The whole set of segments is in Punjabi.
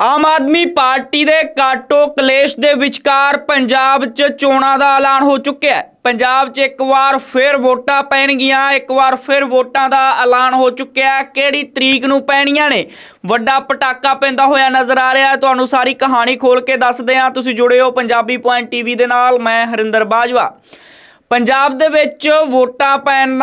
ਆਮ ਆਦਮੀ ਪਾਰਟੀ ਦੇ ਕਾਟੋ ਕਲੇਸ਼ ਦੇ ਵਿਚਕਾਰ ਪੰਜਾਬ 'ਚ ਚੋਣਾਂ ਦਾ ਐਲਾਨ ਹੋ ਚੁੱਕਿਆ ਹੈ। ਪੰਜਾਬ 'ਚ ਇੱਕ ਵਾਰ ਫਿਰ ਵੋਟਾਂ ਪੈਣਗੀਆਂ, ਇੱਕ ਵਾਰ ਫਿਰ ਵੋਟਾਂ ਦਾ ਐਲਾਨ ਹੋ ਚੁੱਕਿਆ ਕਿਹੜੀ ਤਰੀਕ ਨੂੰ ਪੈਣੀਆਂ ਨੇ? ਵੱਡਾ ਪਟਾਕਾ ਪੈਂਦਾ ਹੋਇਆ ਨਜ਼ਰ ਆ ਰਿਹਾ ਤੁਹਾਨੂੰ ਸਾਰੀ ਕਹਾਣੀ ਖੋਲ ਕੇ ਦੱਸਦੇ ਹਾਂ। ਤੁਸੀਂ ਜੁੜੇ ਹੋ ਪੰਜਾਬੀ ਪੁਆਇੰਟ ਟੀਵੀ ਦੇ ਨਾਲ, ਮੈਂ ਹਰਿੰਦਰ ਬਾਜਵਾ। ਪੰਜਾਬ ਦੇ ਵਿੱਚ ਵੋਟਾਂ ਪੈਣ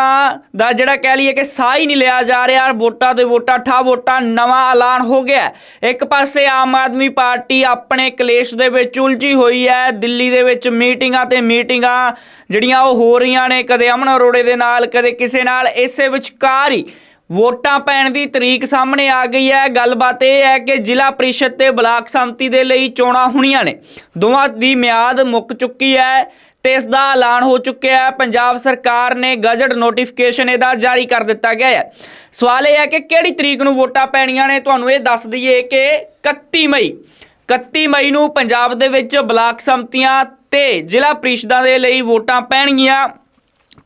ਦਾ ਜਿਹੜਾ ਕਹਿ ਲਈਏ ਕਿ ਸਾਹ ਹੀ ਨਹੀਂ ਲਿਆ ਜਾ ਰਿਹਾ। ਵੋਟਾਂ ਤੇ ਵੋਟਾਂ, ਠਾ ਵੋਟਾਂ ਨਵਾਂ ਐਲਾਨ ਹੋ ਗਿਆ ਇੱਕ ਪਾਸੇ ਆਮ ਆਦਮੀ ਪਾਰਟੀ ਆਪਣੇ ਕਲੇਸ਼ ਦੇ ਵਿੱਚ ਉਲਝੀ ਹੋਈ ਹੈ। ਦਿੱਲੀ ਦੇ ਵਿੱਚ ਮੀਟਿੰਗਾਂ ਤੇ ਮੀਟਿੰਗਾਂ ਜਿਹੜੀਆਂ ਉਹ ਹੋ ਰਹੀਆਂ ਨੇ, ਕਦੇ ਅਮਨ ਅਰੋੜੇ ਦੇ ਨਾਲ, ਕਦੇ ਕਿਸੇ ਨਾਲ, ਇਸੇ ਵਿਚਕਾਰ ਹੀ ਵੋਟਾਂ ਪੈਣ ਦੀ ਤਰੀਕ ਸਾਹਮਣੇ ਆ ਗਈ ਹੈ। ਗੱਲਬਾਤ ਇਹ ਹੈ ਕਿ ਜ਼ਿਲ੍ਹਾ ਪ੍ਰੀਸ਼ਦ ਤੇ ਬਲਾਕ ਸੰਮਤੀ ਦੇ ਲਈ ਚੋਣਾਂ ਹੋਣੀਆਂ ਨੇ। ਦੋਵਾਂ ਦੀ ਮਿਆਦ ਮੁੱਕ ਚੁੱਕੀ ਹੈ ਤੇ ਇਸ ਦਾ ਐਲਾਨ ਹੋ ਚੁੱਕਿਆ ਹੈ। ਪੰਜਾਬ ਸਰਕਾਰ ਨੇ ਗਜ਼ਟ ਨੋਟੀਫਿਕੇਸ਼ਨ ਇਹਦਾ ਜਾਰੀ ਕਰ ਦਿੱਤਾ ਗਿਆ ਹੈ। ਸਵਾਲ ਇਹ ਹੈ ਕਿ ਕਿਹੜੀ ਤਰੀਕ ਨੂੰ ਵੋਟਾਂ ਪੈਣੀਆਂ ਨੇ? ਤੁਹਾਨੂੰ ਇਹ ਦੱਸ ਦਈਏ ਕਿ 31 ਮਈ। 31 ਮਈ ਨੂੰ ਪੰਜਾਬ ਦੇ ਵਿੱਚ ਬਲਾਕ ਸੰਮਤੀਆਂ ਤੇ ਜ਼ਿਲ੍ਹਾ ਪ੍ਰੀਸ਼ਦਾਂ ਦੇ ਲਈ ਵੋਟਾਂ ਪੈਣਗੀਆਂ।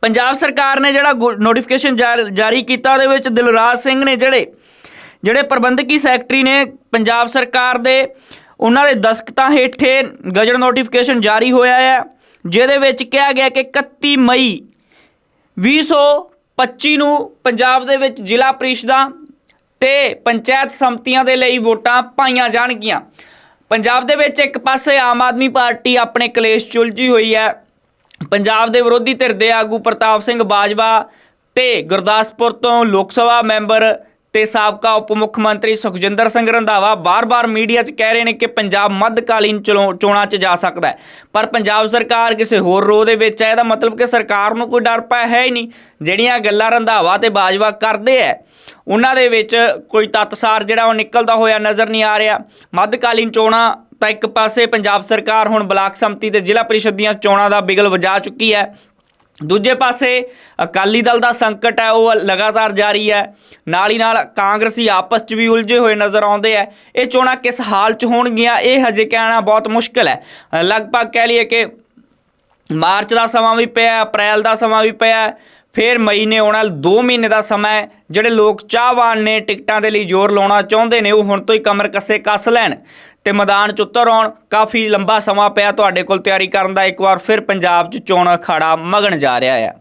ਪੰਜਾਬ ਸਰਕਾਰ ਨੇ ਜਿਹੜਾ ਨੋਟੀਫਿਕੇਸ਼ਨ ਜਾਰੀ ਕੀਤਾ, ਉਹਦੇ ਵਿੱਚ ਦਿਲਰਾਜ ਸਿੰਘ ਨੇ ਜਿਹੜੇ ਜਿਹੜੇ ਪ੍ਰਬੰਧਕੀ ਸੈਕਟਰੀ ਨੇ ਪੰਜਾਬ ਸਰਕਾਰ ਦੇ, ਉਹਨਾਂ ਦੇ ਦਸਖਤਾਂ ਹੇਠੇ ਗਜਟ ਨੋਟੀਫਿਕੇਸ਼ਨ ਜਾਰੀ ਹੋਇਆ ਹੈ ਜਿਹਦੇ ਵਿੱਚ ਕਿਹਾ ਗਿਆ ਕਿ 31 ਮਈ 2025 ਨੂੰ ਪੰਜਾਬ ਦੇ ਵਿੱਚ ਜ਼ਿਲ੍ਹਾ ਪ੍ਰੀਸ਼ਦਾਂ ਤੇ ਪੰਚਾਇਤ ਸੰਮਤੀਆਂ ਦੇ ਲਈ ਵੋਟਾਂ ਪਾਈਆਂ ਜਾਣਗੀਆਂ। ਪੰਜਾਬ ਦੇ ਵਿੱਚ ਇੱਕ ਪਾਸੇ ਆਮ ਆਦਮੀ ਪਾਰਟੀ ਆਪਣੇ ਕਲੇਸ਼ 'ਚ ਹੋਈ ਹੈ। ਪੰਜਾਬ ਦੇ ਵਿਰੋਧੀ ਧਿਰ ਦੇ ਆਗੂ ਪ੍ਰਤਾਪ ਸਿੰਘ ਬਾਜਵਾ ਤੇ ਗੁਰਦਾਸਪੁਰ ਤੋਂ ਲੋਕ ਸਭਾ ਮੈਂਬਰ ਤੇ ਸਾਬਕਾ ਉਪ ਮੁੱਖ ਮੰਤਰੀ ਸੁਖਜਿੰਦਰ ਸਿੰਘ ਰੰਧਾਵਾ ਬਾਰ-ਬਾਰ ਮੀਡੀਆ 'ਚ ਕਹਿ ਰਹੇ ਨੇ ਕਿ ਪੰਜਾਬ ਮੱਧਕਾਲੀਨ ਚਲੋ- ਚੋਣਾਂ 'ਚ ਜਾ ਸਕਦਾ ਹੈ। ਪਰ ਪੰਜਾਬ ਸਰਕਾਰ ਕਿਸੇ ਹੋਰ ਰੋਹ ਦੇ ਵਿੱਚ ਹੈ, ਇਹਦਾ ਮਤਲਬ ਕਿ ਸਰਕਾਰ ਨੂੰ ਕੋਈ ਡਰ ਪਾ ਹੈ ਹੀ ਨਹੀਂ। ਜਿਹੜੀਆਂ ਗੱਲਾਂ ਰੰਧਾਵਾ ਤੇ ਬਾਜਵਾ ਕਰਦੇ ਐ ਉਹਨਾਂ ਦੇ ਵਿੱਚ ਕੋਈ ਤੱਤਸਾਰ ਜਿਹੜਾ ਉਹ ਨਿਕਲਦਾ ਹੋਇਆ ਨਜ਼ਰ ਨਹੀਂ ਆ ਰਿਹਾ। ਮੱਧਕਾਲੀਨ ਚੋਣਾਂ ਤਾਂ ਇੱਕ ਪਾਸੇ ਪੰਜਾਬ ਸਰਕਾਰ ਹੁਣ ਬਲਾਕ ਸੰਮਤੀ ਤੇ ਜ਼ਿਲ੍ਹਾ ਪਰਿਸ਼ਦ ਦੀਆਂ ਚੋਣਾਂ ਦਾ ਬਿਗਲ ਵਜਾ ਚੁੱਕੀ ਹੈ। ਦੂਜੇ ਪਾਸੇ ਅਕਾਲੀ ਦਲ ਦਾ ਸੰਕਟ ਹੈ, ਉਹ ਲਗਾਤਾਰ ਜਾਰੀ ਹੈ। ਨਾਲ ਹੀ ਨਾਲ ਕਾਂਗਰਸੀ ਆਪਸ 'ਚ ਵੀ ਉਲਝੇ ਹੋਏ ਨਜ਼ਰ ਆਉਂਦੇ ਆ ਇਹ ਚੋਣਾਂ ਕਿਸ ਹਾਲ 'ਚ ਹੋਣਗੀਆਂ, ਇਹ ਹਜੇ ਕਹਿਣਾ ਬਹੁਤ ਮੁਸ਼ਕਲ ਹੈ। ਲਗਭਗ ਕਹਿ ਲਈਏ ਕਿ ਮਾਰਚ ਦਾ ਸਮਾਂ ਵੀ ਪਿਆ, ਅਪ੍ਰੈਲ ਦਾ ਸਮਾਂ ਵੀ ਪਿਆ ਫਿਰ ਮਈ ਨੇ ਆਉਣਾ 2 ਮਹੀਨੇ ਦਾ ਸਮਾਂ ਹੈ, ਜਿਹੜੇ ਲੋਕ ਚਾਹਵਾਨ ਨੇ ਟਿਕਟਾਂ ਦੇ ਲਈ ਜ਼ੋਰ ਲਾਉਣਾ ਚਾਹੁੰਦੇ ਨੇ, ਉਹ ਹੁਣ ਤੋਂ ਹੀ ਕਮਰ ਕੱਸੇ ਕੱਸ ਲੈਣ। ਤੇ ਮੈਦਾਨ 'ਚ ਉਤਰ ਆਉਣ, ਕਾਫੀ ਲੰਬਾ ਸਮਾਂ ਪਿਆ ਤੁਹਾਡੇ ਕੋਲ ਤਿਆਰੀ ਕਰਨ ਦਾ, ਇੱਕ ਵਾਰ ਫਿਰ ਪੰਜਾਬ 'ਚ ਚੋਣ ਅਖਾੜਾ ਮਗਣ ਜਾ ਰਿਹਾ ਹੈ